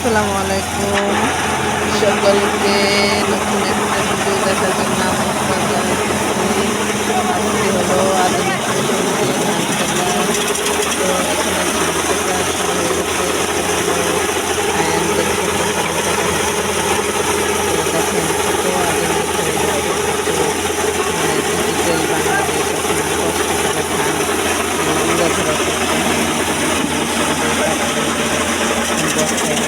আসসালামু আলাইকুম। সকলকে নতুন একটা ভিডিও দেখার জন্য আমন্ত্রণ জানাচ্ছি আজকে হলো আধুনিক কৃষি ধান কাটা তো এখানে ধান কাটা শুরু হয়ে গেছে আয়ানদের ক্ষেত্রে ধান কাটা হচ্ছে। তো দেখেন কত আধুনিক হয়ে গেছে ডিজিটাল বাংলাদেশ এখন কষ্ট করে ধান উড়াধরা করতে হয় বস্তায়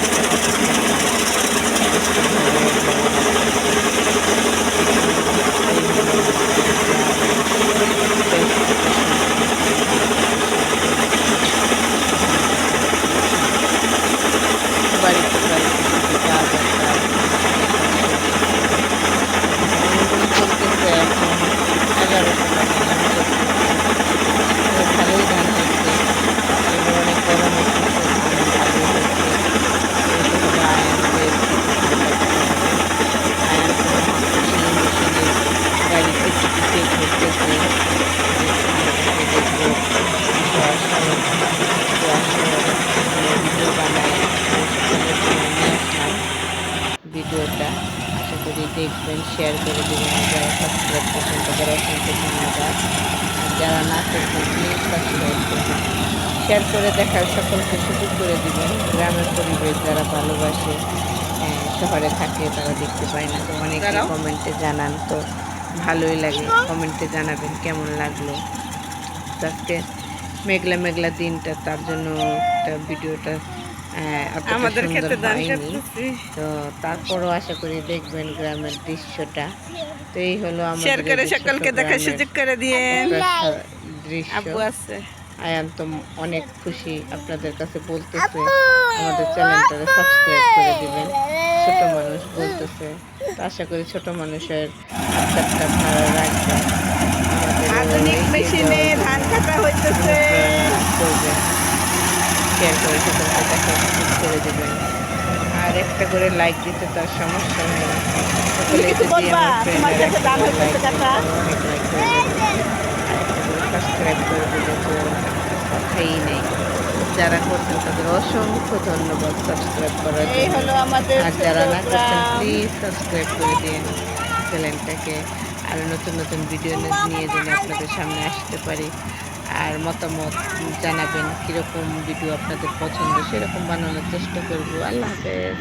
বাড়িতে বাড়িতে কিছু কাজ একটা চলতেছে এখন এগারোশো টাকা ধান চলছে ভালোই ধান হচ্ছে এবার অনেক গরম হচ্ছে ধান ভালোই হচ্ছে যেহেতু হলো আয়নদের আয়ন মেশিনে গাড়িতে টিকিটে ঘুরতেছে দেখব ভিডিও বানাই সকালের সময় নিয়ে আসলাম ভিডিওটা করি দেখবেন শেয়ার করে দেবেন যারা সাবস্ক্রাইব করছেন তাদের অসংখ্য ধন্যবাদ। যারা না করছেন প্লিজ সাবস্ক্রাইব করবেন শেয়ার করে দেখার সকলকে সুযোগ করে দিবেন। গ্রামের পরিবেশ যারা ভালোবাসে শহরে থাকে তারা দেখতে পায় না। তো অনেকে। কমেন্টে জানান তো ভালোই লাগে। কমেন্টে জানাবেন কেমন লাগল? আজকে মেঘলা মেঘলা দিনটা তার জন্য একটা ভিডিওটা আমাদের ক্ষেত্রে ধান তো তারপরও আশা করি দেখবেন গ্রামের দৃশ্যটা। তো এই হলো আমাদের সকলকে সুযোগ করে দৃশ্য। আছে। আয়ান তো অনেক খুশি আপনাদের কাছে বলতেছে। আমাদের চ্যানেলটা সাবস্ক্রাইব করে দিবেন। ছোট মানুষ বলতেছে। তো আশা করি ছোট মানুষের আপনারা রাখবেন। আধুনিক মেশিনে ধান কাটা হইতেছে। শেয়ার করে সকলকে দেখা করে দেবেন আর একটা করে লাইক দিতে তার সমস্যা না। সকলে যদি আমার তোমার ফ্রেন্ডরা কাছে দান হইতেছে কাটা? অনেক লাইক করে দেবেন আর একটা করে সাবস্ক্রাইব করে দিলে তো কথাই নেই। যারা করছেন তাদের অসংখ্য ধন্যবাদ সাবস্ক্রাইব করার আর যারা না করছেন প্লিজ সাবস্ক্রাইব করে দিন চ্যানেলটাকে আরও নতুন নতুন ভিডিও নিয়ে যেন আপনাদের সামনে আসতে পারি আর মতামত জানাবেন কীরকম ভিডিও আপনাদের পছন্দ সেরকম বানানোর চেষ্টা করব। আল্লাহ হাফেজ।